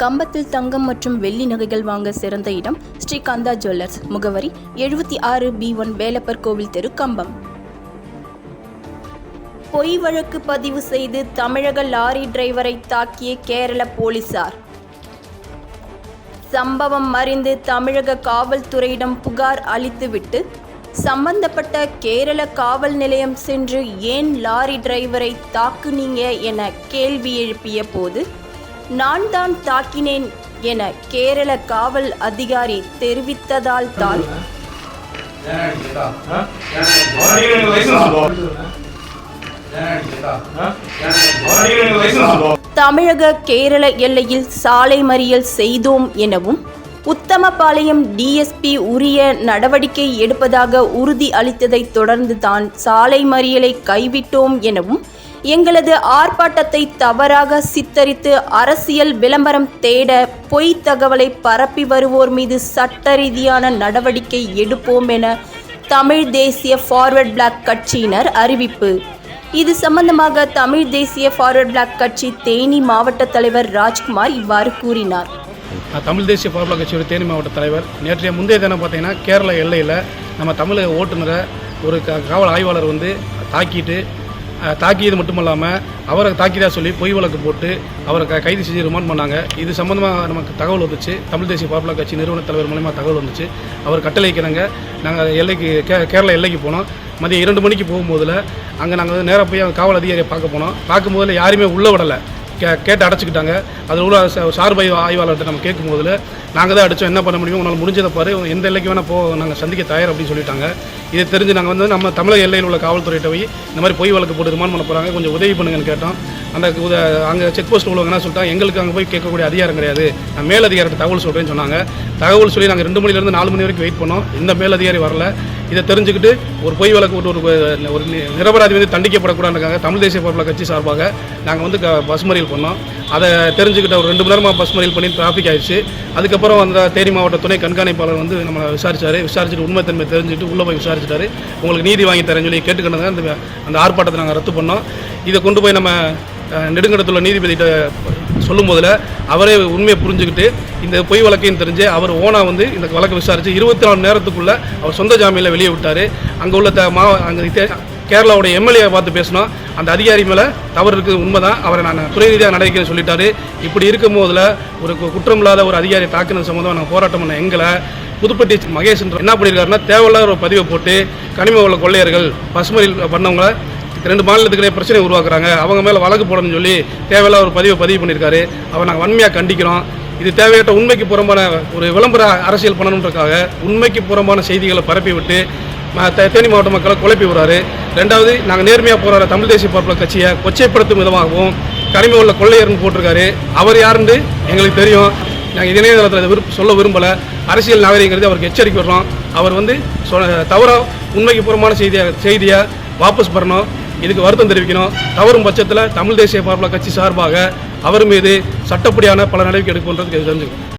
கம்பத்தில் தங்கம் மற்றும் வெள்ளி நகைகள் வாங்க சிறந்த இடம் ஸ்ரீகாந்தா ஜுவல்லர்ஸ். முகவரி எழுபத்தி ஆறு பி ஒன் வேலப்பர் கோவில் தெரு கம்பம். பொய் வழக்கு பதிவு செய்து தமிழக லாரி டிரைவரை தாக்கிய கேரள போலீசார். சம்பவம் அறிந்து தமிழக காவல்துறையிடம் புகார் அளித்துவிட்டு சம்பந்தப்பட்ட கேரள காவல் நிலையம் சென்று ஏன் லாரி டிரைவரை தாக்குனீங்க என கேள்வி எழுப்பிய போது நான் தான் தாக்கினேன் என கேரள காவல் அதிகாரி தெரிவித்ததால் தான். தமிழக கேரள எல்லையில் சாலை மறியல் செய்தோம் எனவும் உத்தமபாளையம் டிஎஸ்பி உரிய நடவடிக்கை எடுப்பதாக உறுதி அளித்ததைத் தொடர்ந்து தான் சாலை மறியலை கைவிட்டோம் எனவும் எங்களது ஆர்ப்பாட்டத்தை தவறாக சித்தரித்து அரசியல் விளம்பரம் தேட பொய் தகவலை பரப்பி வருவோர் மீது சட்ட ரீதியான நடவடிக்கை எடுப்போம் என தமிழ் தேசிய ஃபார்வர்ட் பிளாக் கட்சியினர் அறிவிப்பு. இது சம்பந்தமாக தமிழ் தேசிய ஃபார்வர்ட் பிளாக் கட்சி தேனி மாவட்ட தலைவர் ராஜ்குமார் இவ்வாறு கூறினார். தமிழ் தேசிய பாரம்பரிய கட்சியோட தேனி மாவட்ட தலைவர் நேற்றைய முந்தைய தினம் பார்த்தீங்கன்னா கேரள எல்லையில் நம்ம தமிழக ஓட்டுநரை ஒரு க காவல் ஆய்வாளர் வந்து தாக்கிட்டு தாக்கியது மட்டும் இல்லாமல் அவரை தாக்கியதாக சொல்லி பொய் வழக்கு போட்டு அவரை க கைது செஞ்சு ரிமாண்ட் பண்ணாங்க. இது சம்மந்தமாக நமக்கு தகவல் வந்துச்சு. தமிழ் தேசிய பாப்புலர் கட்சி நிறுவன தலைவர் மூலயமா தகவல் வந்துச்சு. அவர் கட்டளைக்கிறங்க நாங்கள் எல்லைக்கு கே கேரளா எல்லைக்கு போனோம். மதியம் இரண்டு மணிக்கு போகும்போதில் அங்கே நாங்கள் வந்து நேராக போய் காவல் அதிகாரியை பார்க்க போனோம். பார்க்கும்போதில் யாருமே உள்ளே விடலை. கே கேட்டு அடைச்சிக்கிட்டாங்க. அதில் உள்ள சார்பை ஆய்வாளர்கிட்ட நம்ம கேட்கும்போதில் நாங்கள் தான் அடித்தோம் என்ன பண்ண முடியும் உங்களால் முடிஞ்சதை பாரு எந்த எல்லைக்கு வேணால் போ நாங்கள் சந்திக்க தயார் அப்படின்னு சொல்லிட்டாங்க. இதை தெரிஞ்சு நாங்கள் வந்து நம்ம தமிழக எல்லையில் உள்ள காவல்துறையிட்ட போய் இந்த மாதிரி பொய் வழக்கு போட்டு ரிமாண்ட் பண்ண போகிறாங்க கொஞ்சம் உதவி பண்ணுங்கன்னு கேட்டோம். அந்த உத அங்கே செக் போஸ்ட் உள்ளவங்க என்ன சொல்லிட்டாங்க எங்களுக்கு அங்கே போய் கேட்கக்கூடிய அதிகாரம் கிடையாது. நான் மேலதிகாரிட்ட தகவல் சொல்கிறேன்னு சொன்னாங்க. தகவல் சொல்லி நாங்கள் ரெண்டு மணிலேருந்து நாலு மணி வரைக்கும் வெயிட் பண்ணோம். இந்த மேலதிகாரி வரல. இதை தெரிஞ்சுக்கிட்டு ஒரு பொய் வழக்கு ஒரு ஒரு நிரபராதி வந்து தண்டிக்கப்படக்கூடாதுக்காக தமிழ் தேசிய பாப்புலர் கட்சி சார்பாக நாங்கள் வந்து க- பஸ் மறியல் பண்ணோம். அதை தெரிஞ்சுக்கிட்ட ஒரு ரெண்டு மணி நேரமாக பஸ் மறியல் பண்ணி டிராஃபிக் ஆயிடுச்சு. அதுக்கப்புறம் அந்த தேனி மாவட்ட துணை கண்காணிப்பாளர் வந்து நம்மளை விசாரிச்சாரு. விசாரிச்சுட்டு உண்மைத்தன்மை தெரிஞ்சுட்டு உள்ளே போய் விசாரிச்சிட்டாரு. உங்களுக்கு நீதி வாங்கி தரேன்னு சொல்லி கேட்டுக்கிட்டது அந்த அந்த ஆர்ப்பாட்டத்தை நாங்கள் ரத்து பண்ணோம். இதை கொண்டு போய் நம்ம அஹ், நெடுங்கடத்துள்ள நீதிபதிகிட்ட சொல்லும் போதில் அவரே உண்மையை புரிஞ்சுக்கிட்டு இந்த பொய் வழக்கையும் தெரிஞ்சு அவர் ஓனாக வந்து இந்த வழக்கை விசாரித்து இருபத்தி நாலு நேரத்துக்குள்ளே அவர் சொந்த ஜாமீனில் வெளியே விட்டார். அங்கே உள்ள த மா அங்கே கேரளாவோட எம்எல்ஏ பார்த்து பேசினோம். அந்த அதிகாரி மேலே தவறு இருக்குது உண்மைதான். அவரை நான் துறை ரீதியாக நடக்கிறேன் சொல்லிட்டாரு. இப்படி இருக்கும் போதில் ஒரு கு- குற்றம் இல்லாத ஒரு அதிகாரி தாக்குனது சம்மந்தமாக நாங்கள் போராட்டம் பண்ண எங்களை புதுப்பட்டி மகேஷ் என்ன பண்ணியிருக்காருன்னா தேவையில்லாத ஒரு பதிவை போட்டு கனிம உள்ள கொள்ளையர்கள் பசுமரில் பண்ணவங்கள ரெண்டு மாநிலத்துக்கிட்டே பிரச்சனை உருவாக்குறாங்க. அவங்க மேலே வழக்கு போடணும்னு சொல்லி தேவையில்லாத ஒரு பதிவை பதிவு பண்ணியிருக்காரு. அவர் நாங்கள் வன்மையாக கண்டிக்கிறோம். இது தேவையற்ற உண்மைக்கு புறம்பான ஒரு விளம்பர அரசியல் பண்ணணுன்றக்காக உண்மைக்கு புறம்பான செய்திகளை பரப்பி விட்டு தேனி மாவட்ட மக்களை குழப்பி விடுறாரு. ரெண்டாவது நாங்கள் நேர்மையாக போகிற தமிழ் தேசிய பரப்புள்ள கட்சியை கொச்சைப்படுத்தும் விதமாகவும் கனிம உள்ள கொள்ளையர்னு போட்டிருக்காரு. அவர் யாருன்னு எங்களுக்கு தெரியும். நாங்கள் இணையதளத்தில் விருப்ப சொல்ல விரும்பலை. அரசியல் நாகரிகங்கிறது அவருக்கு எச்சரிக்கை விடுறோம். அவர் வந்து சொ தவறாக உண்மைக்கு புறமான செய்தியை செய்தியை வாபஸ் பெறணும். இதுக்கு வருத்தம் தெரிவிக்கணும். தவறும் பட்சத்தில் தமிழ் தேசிய பார்ப்பல கட்சி சார்பாக அவர் மீது சட்டப்படியான பல நடவடிக்கை எடுக்கணுன்றதுக்கு தெரிஞ்சுக்கணும்